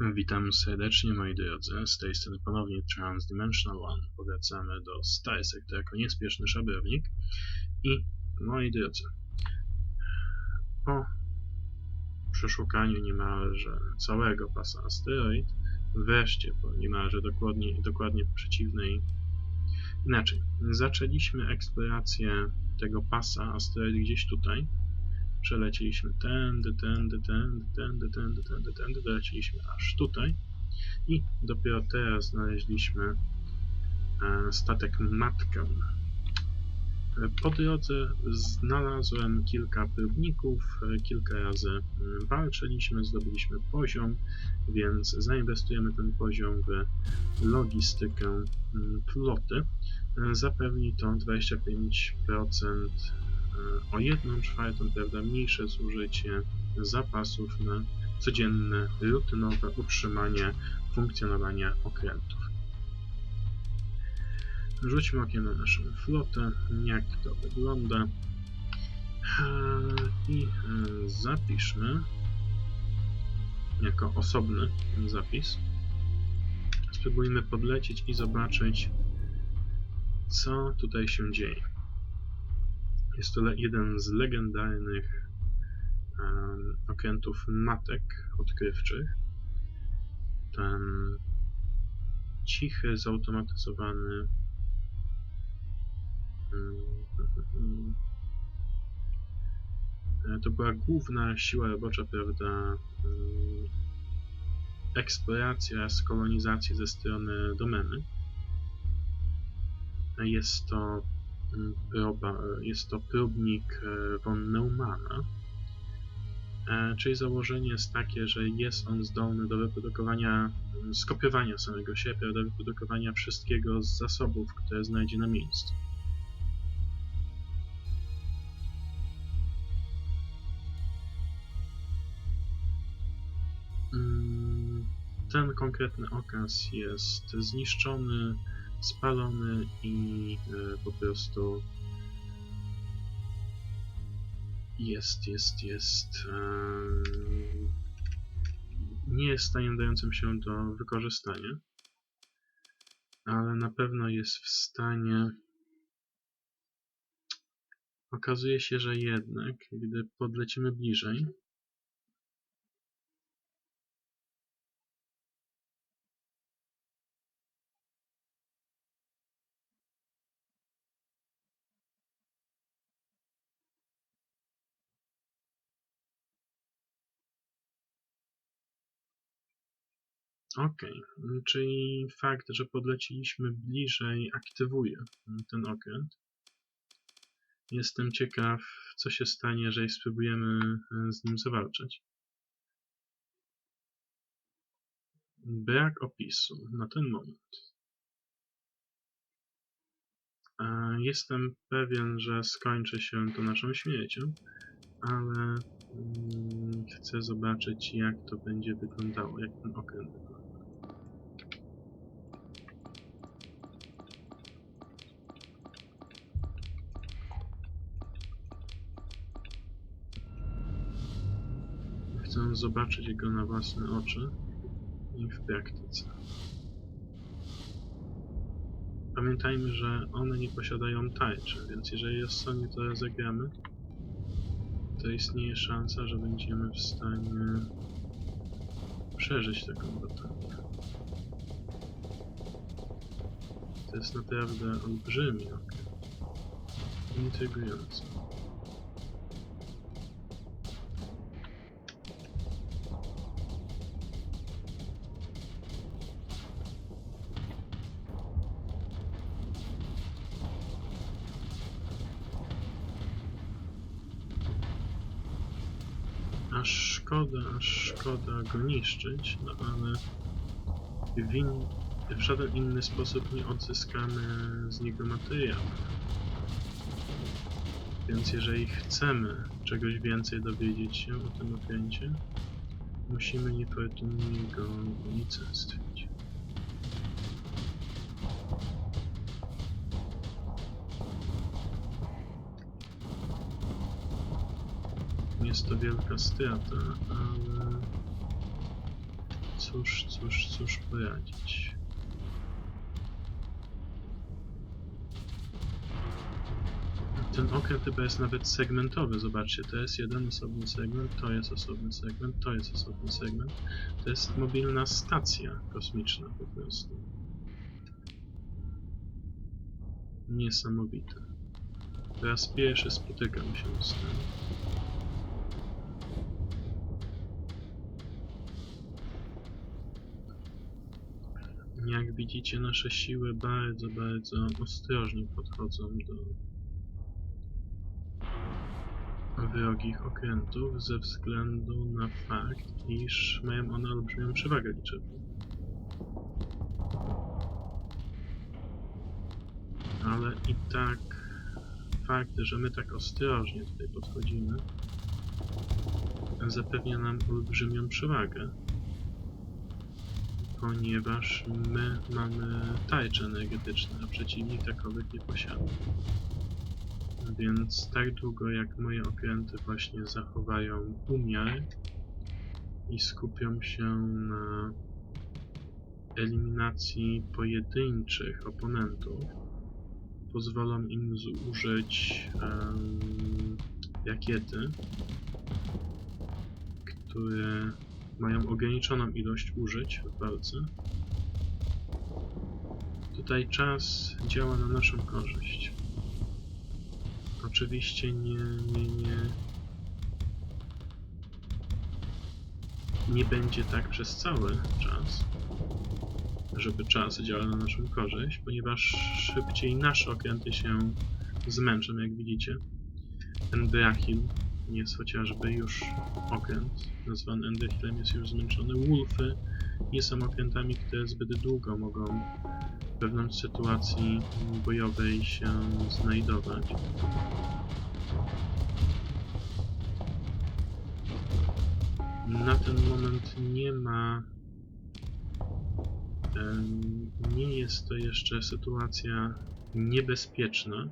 Witam serdecznie moi drodzy, z tej strony ponownie Transdimensional One. Powracamy do Starsector jako niespieszny szabrownik. I moi drodzy, po przeszukaniu niemalże całego pasa asteroid, wreszcie po niemalże dokładnie, dokładnie przeciwnej inaczej, zaczęliśmy eksplorację tego pasa asteroid gdzieś tutaj, Przelecieliśmy tędy, tędy, tędy, tędy, tędy, tędy, tędy, doleciliśmy aż tutaj i dopiero teraz znaleźliśmy e, statek matkę. E, po drodze znalazłem kilka próbników, e, kilka razy walczyliśmy, zdobyliśmy poziom, więc zainwestujemy ten poziom w logistykę floty. Zapewni to 25% o 1 czwartą prawda, mniejsze zużycie zapasów na codzienne, rutynowe utrzymanie funkcjonowania okrętów. Rzućmy okiem na naszą flotę, jak to wygląda i e, zapiszmy jako osobny zapis. Spróbujmy podlecieć i zobaczyć, co tutaj się dzieje. Jest to jeden z legendarnych okrętów matek odkrywczych. Ten cichy, zautomatyzowany to była główna siła robocza, prawda, eksploracji oraz kolonizacji ze strony domeny. Jest to proba, jest to próbnik e, von Neumana, e, czyli założenie jest takie, że jest on zdolny do wyprodukowania, skopiowania samego siebie, do wyprodukowania wszystkiego z zasobów, które znajdzie na miejscu. Mm, ten konkretny okaz jest zniszczony spalony i e, po prostu jest, jest, jest nie jest staniem dającym się do wykorzystania, ale na pewno jest w stanie. Okazuje się, że jednak, gdy podlecimy bliżej, Ok, czyli fakt, że podleciliśmy bliżej aktywuje ten okręt. Jestem ciekaw, co się stanie, jeżeli spróbujemy e, z nim zawalczyć. Brak opisu na ten moment. Jestem pewien, że skończy się to naszą śmiercią, ale mm, chcę zobaczyć, jak to będzie wyglądało, jak ten okręt wygląda. Chcę zobaczyć go na własne oczy i w praktyce. Pamiętajmy, że one nie posiadają tarczy, więc jeżeli rozsądnie to rozegramy, to istnieje szansa, że będziemy w stanie przeżyć taką batalię. To jest naprawdę olbrzymi okręt. Intrygujące. Aż szkoda, aż szkoda go niszczyć, no ale w, in, w żaden inny sposób nie odzyskamy z niego materiału. Więc jeżeli chcemy czegoś więcej dowiedzieć się o tym okręcie, musimy niefortunnie go unicestwić. To wielka strata, ale cóż, cóż, cóż poradzić. Ten okręt chyba jest nawet segmentowy, zobaczcie, to jest jeden osobny segment, to jest osobny segment, to jest osobny segment. To jest mobilna stacja kosmiczna po prostu. Niesamowite. Po raz pierwszy spotykam się z tym. Jak widzicie, nasze siły bardzo, bardzo ostrożnie podchodzą do wrogich okrętów ze względu na fakt, iż mają one olbrzymią przewagę liczebną. Ale i tak fakt, że my tak ostrożnie tutaj podchodzimy, zapewnia nam olbrzymią przewagę. Ponieważ my mamy tarcze energetyczne, a przeciwnik takowych nie posiada. Więc tak długo jak moje okręty właśnie zachowają umiar i skupią się na eliminacji pojedynczych oponentów, pozwolą im zużyć rakiety, które mają ograniczoną ilość użyć w walce. Tutaj czas działa na naszą korzyść. Oczywiście nie, nie, nie. Nie będzie tak przez cały czas, żeby czas działał na naszą korzyść, ponieważ szybciej nasze okręty się zmęczą, jak widzicie. Endrachil jest chociażby już okręt, nazwany Endrachilem jest już zmęczony. Wolfy nie są okrętami, które zbyt długo mogą w wewnątrz sytuacji bojowej się znajdować. Na ten moment nie ma. Nie jest to jeszcze sytuacja niebezpieczna,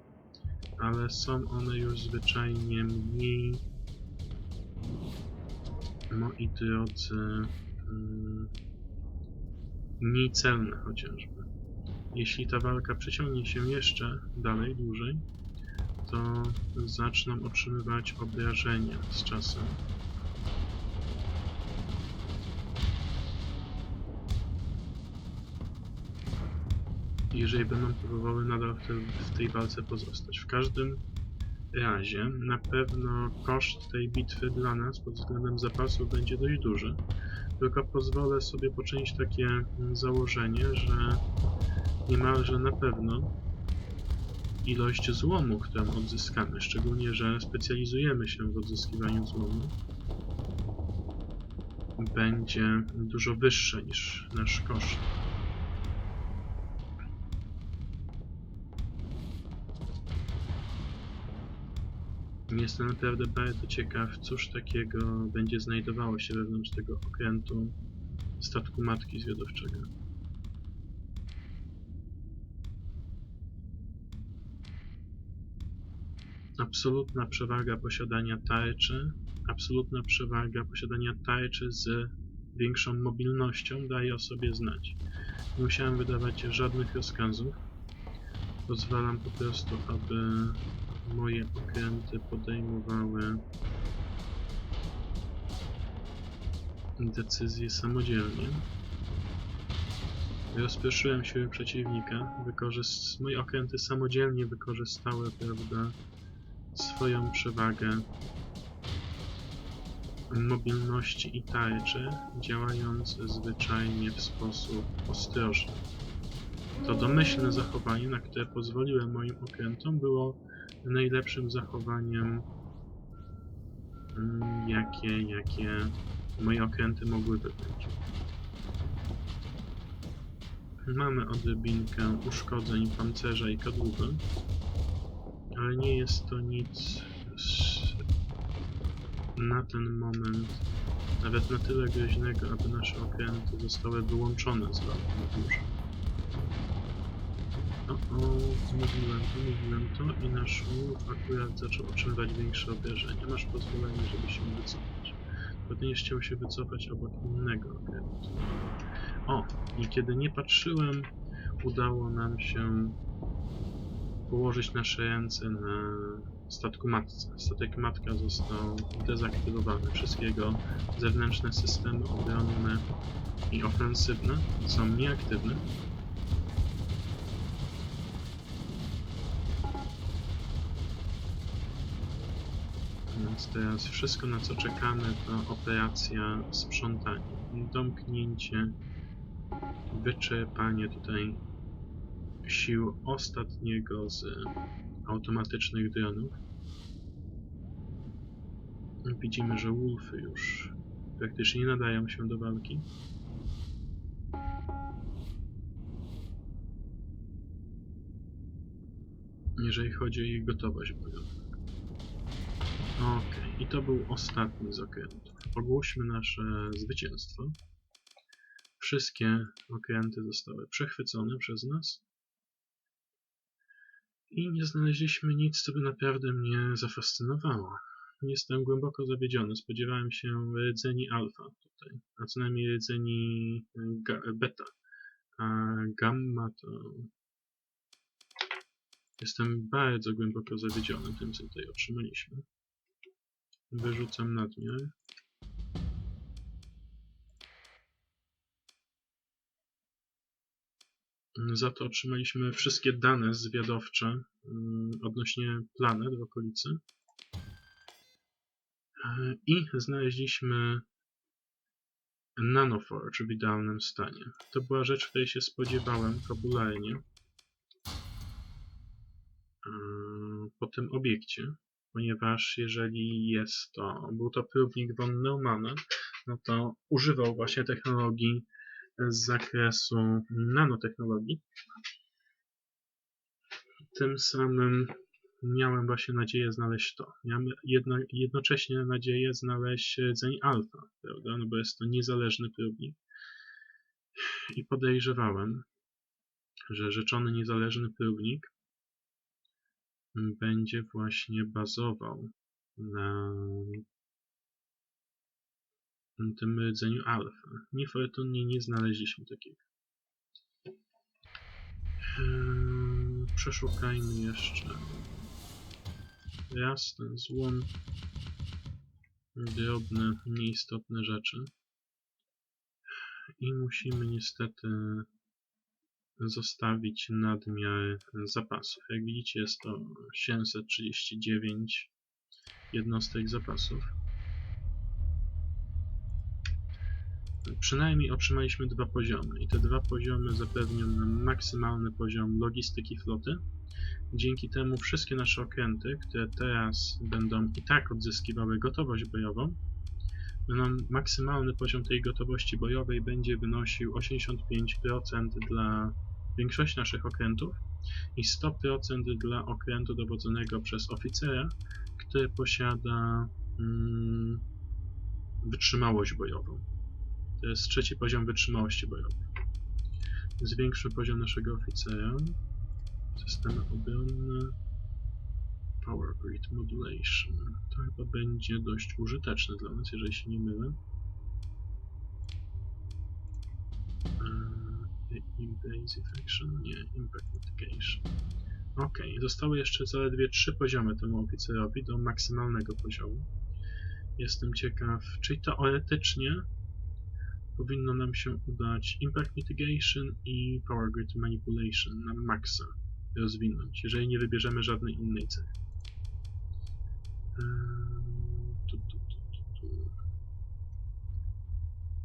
ale są one już zwyczajnie mniej. Moi drodzy. em, Mniej celne chociażby. Jeśli ta walka przeciągnie się jeszcze dalej, dłużej, to zaczną otrzymywać obrażenia z czasem. Jeżeli będą próbowały nadal w tej walce pozostać. W każdym razie na pewno koszt tej bitwy dla nas pod względem zapasów będzie dość duży. Tylko pozwolę sobie poczynić takie założenie, że niemalże na pewno ilość złomu, którą odzyskamy, szczególnie, że specjalizujemy się w odzyskiwaniu złomu, będzie dużo wyższa niż nasz koszt. Jestem naprawdę bardzo ciekaw, cóż takiego będzie znajdowało się wewnątrz tego okrętu statku matki zwiadowczego. absolutna przewaga posiadania tarczy, absolutna przewaga posiadania tarczy z większą mobilnością daje o sobie znać. Nie musiałem wydawać żadnych rozkazów. Pozwalam po prostu, aby moje okręty podejmowały decyzje samodzielnie. Rozproszyłem siły przeciwnika, wykorzyst... moje okręty samodzielnie wykorzystały, prawda, swoją przewagę mobilności i tarczy, działając zwyczajnie w sposób ostrożny. To domyślne zachowanie, na które pozwoliłem moim okrętom, było najlepszym zachowaniem, mm, jakie, jakie moje okręty mogły wybrać. Mamy odrobinkę uszkodzeń pancerza i kadłuby, ale nie jest to nic na ten moment nawet na tyle groźnego, aby nasze okręty zostały wyłączone z walki na. O, o, mówiłem to, mówiłem to i nasz łuk akurat zaczął otrzymywać większe obrażenia. Masz pozwolenie, żeby się wycofać. Ponieważ chciał się wycofać obok innego okrętu. I kiedy nie patrzyłem, udało nam się położyć nasze ręce na statku matce. Statek matka został dezaktywowany. Wszystkie jego zewnętrzne systemy obronne i ofensywne są nieaktywne. Więc teraz wszystko na co czekamy to operacja sprzątania. Domknięcie, wyczerpanie tutaj sił ostatniego z automatycznych dronów. Widzimy, że Wolfy już praktycznie nie nadają się do walki. Jeżeli chodzi o ich gotowość bojową. Okej, i to był ostatni z okrętów. Ogłośmy nasze zwycięstwo. Wszystkie okręty zostały przechwycone przez nas. I nie znaleźliśmy nic, co by naprawdę mnie zafascynowało. Jestem głęboko zawiedziony. Spodziewałem się rdzeni alfa tutaj, a co najmniej rdzeni ga- beta. A gamma to... Jestem bardzo głęboko zawiedziony tym, co tutaj otrzymaliśmy. Wyrzucam nadmiar. Za to otrzymaliśmy wszystkie dane zwiadowcze mm, odnośnie planet w okolicy. I znaleźliśmy Nanoforge w idealnym stanie. To była rzecz, której się spodziewałem fabularnie e, po tym obiekcie, ponieważ jeżeli jest to, był to próbnik von Neumana, no to używał właśnie technologii z zakresu nanotechnologii. Tym samym miałem właśnie nadzieję znaleźć to. Miałem jedno, jednocześnie nadzieję znaleźć rdzeń alfa, prawda? No bo jest to niezależny próbnik. I podejrzewałem, że rzeczony niezależny próbnik będzie właśnie bazował na tym rdzeniu alfa. Niefortunnie nie znaleźliśmy takiego. Eee, Przeszukajmy jeszcze raz ten złom. Drobne, nieistotne rzeczy. I musimy niestety zostawić nadmiar zapasów. Jak widzicie jest to 739 jednostek zapasów. Przynajmniej otrzymaliśmy dwa poziomy i te dwa poziomy zapewnią nam maksymalny poziom logistyki floty. Dzięki temu wszystkie nasze okręty, które teraz będą i tak odzyskiwały gotowość bojową, maksymalny poziom tej gotowości bojowej będzie wynosił 85% dla większości naszych okrętów i 100% dla okrętu dowodzonego przez oficera, który posiada mm, wytrzymałość bojową. To jest trzeci poziom wytrzymałości bojowej. Zwiększy poziom naszego oficera. Systemy obronne. Power Grid Modulation. To chyba będzie dość użyteczne dla nas, jeżeli się nie mylę. Invasive Action? Nie, Impact Mitigation. Ok, zostały jeszcze zaledwie trzy poziomy temu oficerowi do maksymalnego poziomu. Jestem ciekaw, czyli teoretycznie powinno nam się udać Impact Mitigation i Power Grid Manipulation na maksa rozwinąć, jeżeli nie wybierzemy żadnej innej cechy.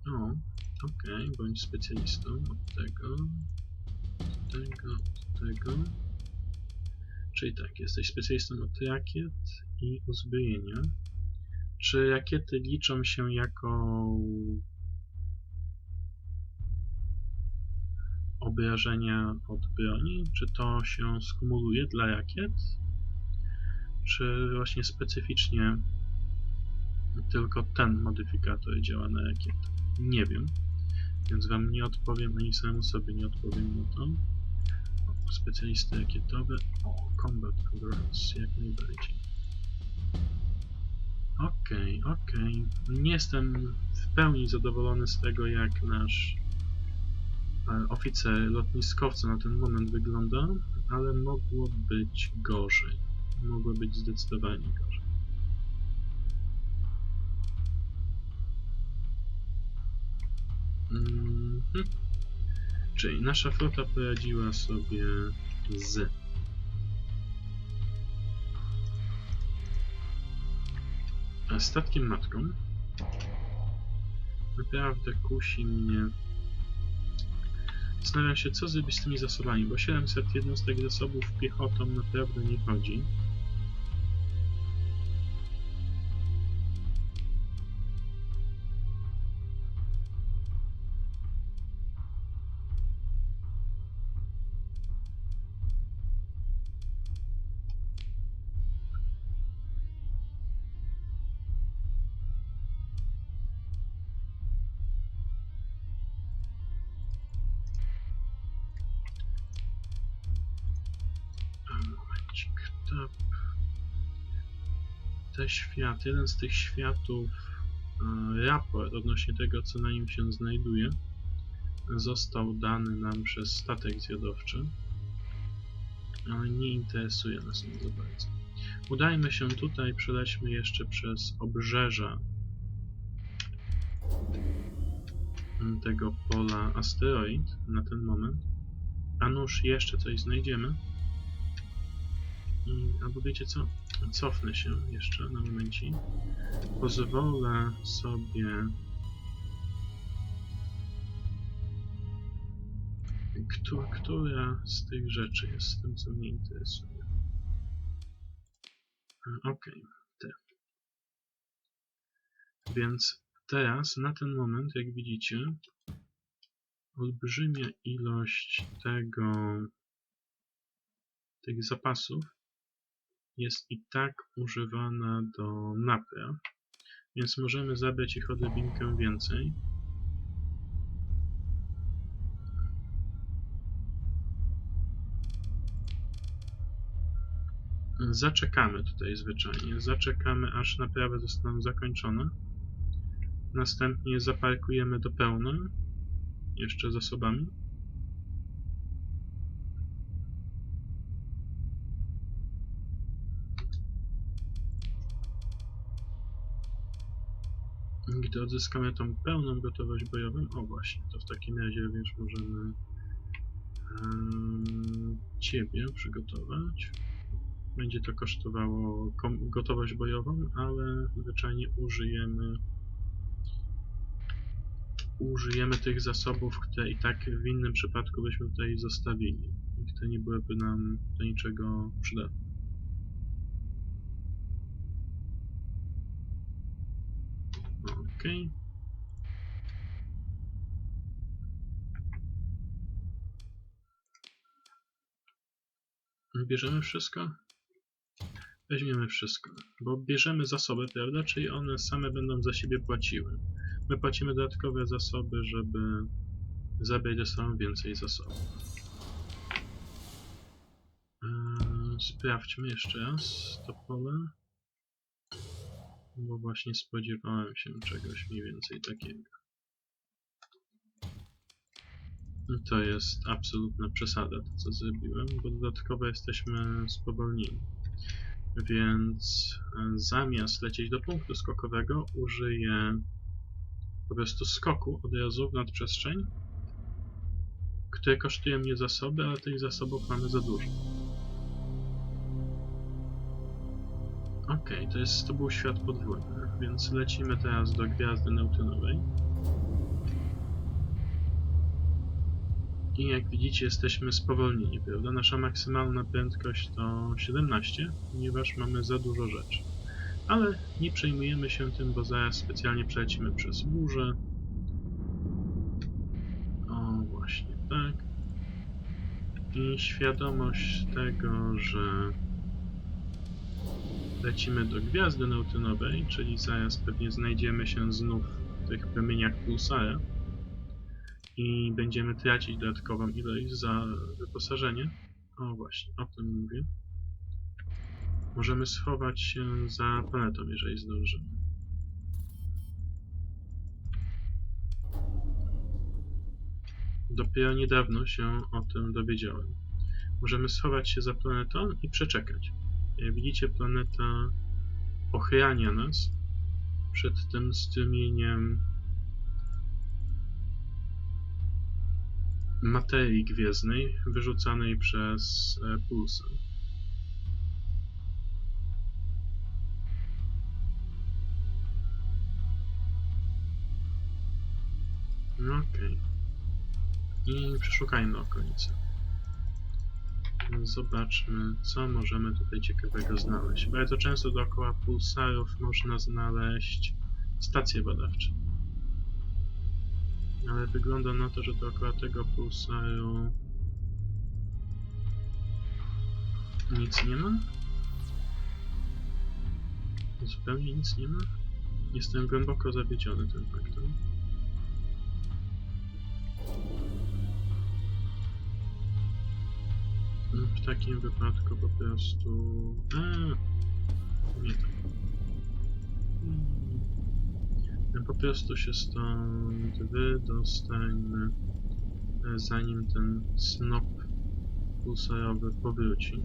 O, okej, okay, bądź specjalistą od tego, od tego, od tego. Czyli tak, jesteś specjalistą od rakiet i uzbrojenia. Czy rakiety liczą się jako obrażenia od broni? Czy to się skumuluje dla rakiet? Czy właśnie specyficznie tylko ten modyfikator działa na rakiety? Nie wiem, więc wam nie odpowiem, ani samemu sobie nie odpowiem na to. O, specjalisty rakietowe. O, combat endurance, jak najbardziej. Okej, okay, okej. Okay. Nie jestem w pełni zadowolony z tego, jak nasz e, oficer lotniskowca na ten moment wygląda, ale mogło być gorzej. Mogło być zdecydowanie gorzej. Mhm. Czyli nasza flota poradziła sobie z statkiem matką. Naprawdę kusi mnie. Zastanawiam się, co zrobić z tymi zasobami, bo 700 jednostek zasobów piechotą naprawdę nie chodzi. Te światy, jeden z tych światów, e, raport odnośnie tego, co na nim się znajduje, został dany nam przez statek zwiadowczy, ale nie interesuje nas on za bardzo. Udajmy się tutaj, przelećmy jeszcze przez obrzeża mm, tego pola asteroid na ten moment. A nuż jeszcze coś znajdziemy. I, albo wiecie co? Cofnę się jeszcze na momencik. Pozwolę sobie Któ- która z tych rzeczy jest tym, co mnie interesuje? Mm, Okej, te. Więc teraz, na ten moment, jak widzicie, olbrzymia ilość tego, tych zapasów jest i tak używana do napraw, więc możemy zabrać ich odrobinkę więcej. Zaczekamy tutaj zwyczajnie. Zaczekamy, aż naprawy zostaną zakończone. Następnie zaparkujemy do pełna. Jeszcze zasobami. Gdy odzyskamy tą pełną gotowość bojową, o właśnie, to w takim razie również możemy em, Ciebie przygotować. Będzie to kosztowało gotowość bojową, ale zwyczajnie użyjemy użyjemy tych zasobów, które i tak w innym przypadku byśmy tutaj zostawili i które nie byłyby nam do niczego przydatne. Okej. Bierzemy wszystko? Weźmiemy wszystko, bo bierzemy zasoby, prawda? Czyli one same będą za siebie płaciły. My płacimy dodatkowe zasoby, żeby zabrać ze sobą więcej zasobów. Eee, sprawdźmy jeszcze raz to pole. Bo właśnie spodziewałem się czegoś mniej więcej takiego. To jest absolutna przesada, to co zrobiłem, bo dodatkowo jesteśmy spowolnieni. Więc e, zamiast lecieć do punktu skokowego, użyję po prostu skoku od razu w nadprzestrzeń, które kosztuje mnie zasoby, ale tych zasobów mamy za dużo. Okej, to jest to był świat podwójny, więc lecimy teraz do gwiazdy neutronowej. I jak widzicie jesteśmy spowolnieni, prawda? Nasza maksymalna prędkość to 17, ponieważ mamy za dużo rzeczy. Ale nie przejmujemy się tym, bo zaraz specjalnie przelecimy przez burzę. O, właśnie tak. I świadomość tego, że lecimy do gwiazdy neutronowej, czyli zaraz pewnie znajdziemy się znów w tych promieniach pulsara i będziemy tracić dodatkową ilość za wyposażenie. O właśnie, o tym mówię. Możemy schować się za planetą, jeżeli zdążymy. Dopiero niedawno się o tym dowiedziałem. Możemy schować się za planetą i przeczekać. Jak widzicie, planeta ochrania nas przed tym strumieniem materii gwiezdnej wyrzucanej przez e, pulsar. No okej. I przeszukajmy okolice. Zobaczmy, co możemy tutaj ciekawego znaleźć. Bardzo często dookoła pulsarów można znaleźć stacje badawcze. Ale wygląda na to, że dookoła tego pulsaru nic nie ma? Zupełnie nic nie ma? Jestem głęboko zawiedziony tym faktem. W takim wypadku po prostu... A, nie tak. Po prostu się stąd wydostańmy, e, zanim ten snop pulsarowy powróci.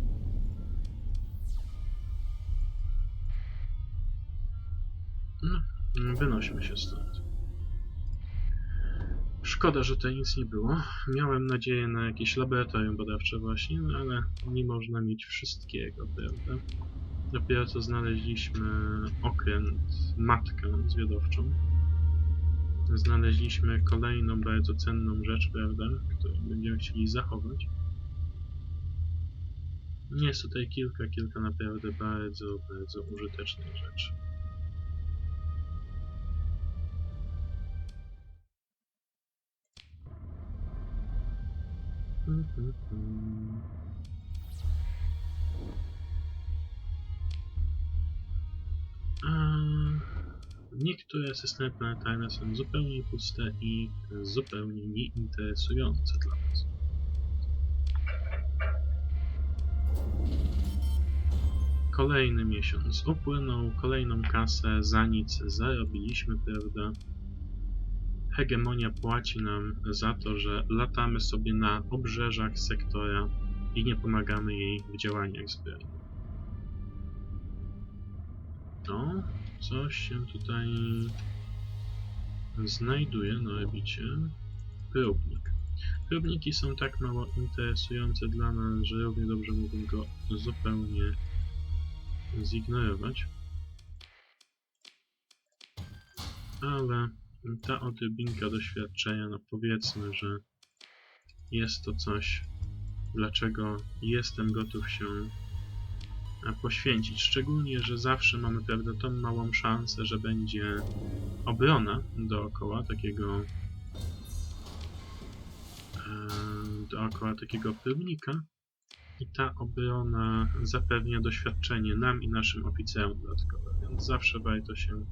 No, wynośmy się stąd. Szkoda, że tutaj nic nie było. Miałem nadzieję na jakieś laboratorium badawcze właśnie, no ale nie można mieć wszystkiego, prawda? Dopiero co znaleźliśmy okręt, matkę zwiadowczą. Znaleźliśmy kolejną bardzo cenną rzecz, prawda, którą będziemy chcieli zachować. Jest tutaj kilka, kilka naprawdę bardzo, bardzo użytecznych rzeczy. Niektóre systemy planetarne są zupełnie puste i zupełnie nieinteresujące dla nas. Kolejny miesiąc upłynął, kolejną kasę za nic zarobiliśmy, prawda? Hegemonia płaci nam za to, że latamy sobie na obrzeżach sektora i nie pomagamy jej w działaniach zbrojnych. No, coś się tutaj znajduje na orbicie. Próbnik. Próbniki są tak mało interesujące dla nas, że równie dobrze mógłbym go zupełnie zignorować. Ale ta odrobinka doświadczenia, no powiedzmy, że jest to coś, dlaczego jestem gotów się e, poświęcić. Szczególnie, że zawsze mamy prawda, tą małą szansę, że będzie obrona dookoła takiego e, dookoła takiego pewnika i ta obrona zapewnia doświadczenie nam i naszym oficerom dodatkowe, więc zawsze warto się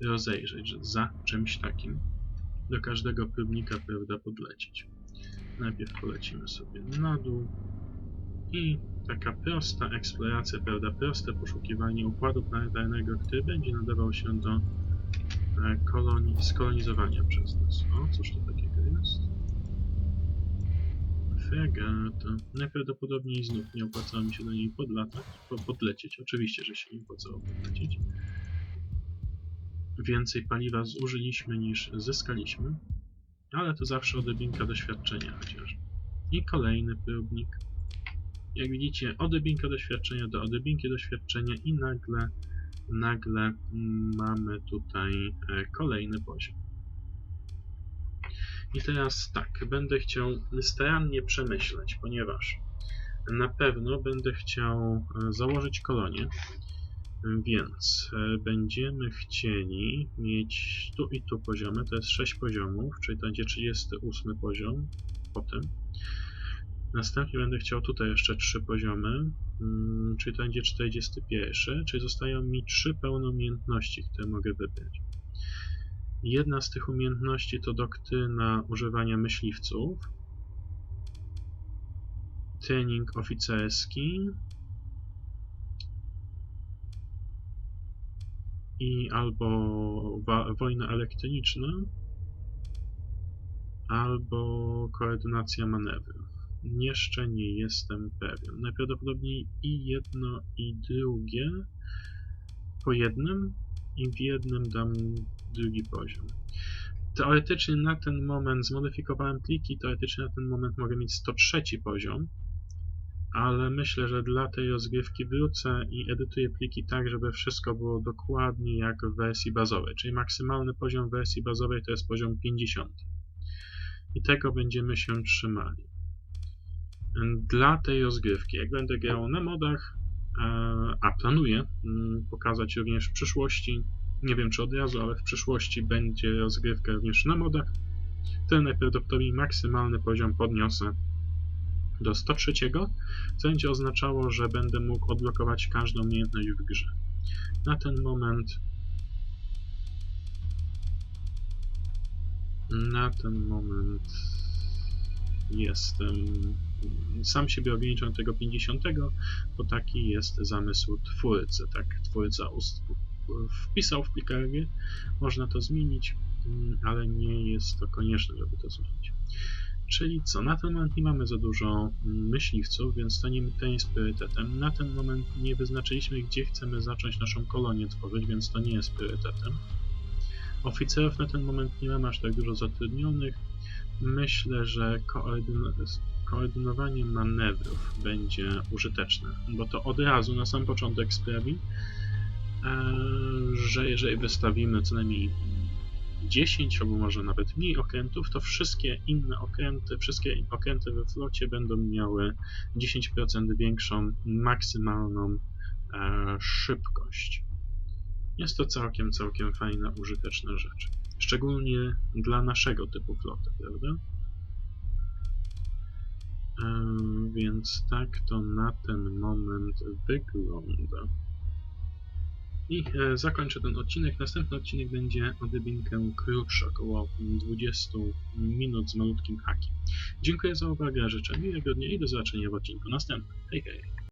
rozejrzeć, że za czymś takim do każdego próbnika prawda, podlecieć. Najpierw polecimy sobie na dół i taka prosta eksploracja, prawda, proste poszukiwanie układu planetarnego, który będzie nadawał się do e, kolonii, skolonizowania przez nas. O, cóż to takiego jest? Fregata. Najprawdopodobniej znów nie opłacało mi się do niej podlatać, podlecieć. Oczywiście, że się nie opłacało podlecieć więcej paliwa zużyliśmy niż zyskaliśmy, ale to zawsze odrobinka doświadczenia chociaż. I kolejny próbnik. Jak widzicie, odrobinka doświadczenia do odrobinki doświadczenia i nagle, nagle mamy tutaj e, kolejny poziom. I teraz tak, będę chciał starannie przemyśleć, ponieważ na pewno będę chciał e, założyć kolonię, więc e, będziemy chcieli mieć tu i tu poziomy, to jest 6 poziomów, czyli to będzie 38 poziom potem. Następnie będę chciał tutaj jeszcze 3 poziomy, mm, czyli to będzie 41, czyli zostają mi 3 pełne umiejętności, które mogę wybrać. Jedna z tych umiejętności to doktryna używania myśliwców, trening oficerski, i albo wojna elektroniczna, albo koordynacja manewrów. Jeszcze nie jestem pewien. Najprawdopodobniej i jedno, i drugie po jednym i w jednym dam drugi poziom. Teoretycznie na ten moment zmodyfikowałem pliki, teoretycznie na ten moment mogę mieć 103 poziom, ale myślę, że dla tej rozgrywki wrócę i edytuję pliki tak, żeby wszystko było dokładnie jak w wersji bazowej, czyli maksymalny poziom wersji bazowej to jest poziom 50. I tego będziemy się trzymali. Dla tej rozgrywki, jak będę grał na modach, e, a planuję mm, pokazać również w przyszłości, nie wiem czy od razu, ale w przyszłości będzie rozgrywka również na modach, to najprawdopodobniej maksymalny poziom podniosę do 103, co będzie oznaczało, że będę mógł odblokować każdą umiejętność w grze. Na ten moment na ten moment jestem sam siebie ograniczam tego 50, bo taki jest zamysł twórcy, tak twórca ust wpisał w plikarnię, można to zmienić, mm, ale nie jest to konieczne, żeby to zmienić. Czyli co, na ten moment nie mamy za dużo myśliwców, więc nie to jest priorytetem. Na ten moment nie wyznaczyliśmy, gdzie chcemy zacząć naszą kolonię tworzyć, więc to nie jest priorytetem. Oficerów na ten moment nie mamy aż tak dużo zatrudnionych. Myślę, że koordyn koordynowanie manewrów będzie użyteczne, bo to od razu na sam początek sprawi, e, że jeżeli wystawimy co najmniej 10 albo może nawet mniej okrętów, to wszystkie inne okręty, wszystkie okręty we flocie będą miały 10% większą maksymalną e, szybkość. Jest to całkiem, całkiem fajna, użyteczna rzecz. Szczególnie dla naszego typu floty, prawda? E, więc tak to na ten moment wygląda. I e, zakończę ten odcinek. Następny odcinek będzie odrobinkę krótszy, około 20 minut z malutkim hakiem. Dziękuję za uwagę, życzę miłego dnia i do zobaczenia w odcinku następnym. Hej, hej!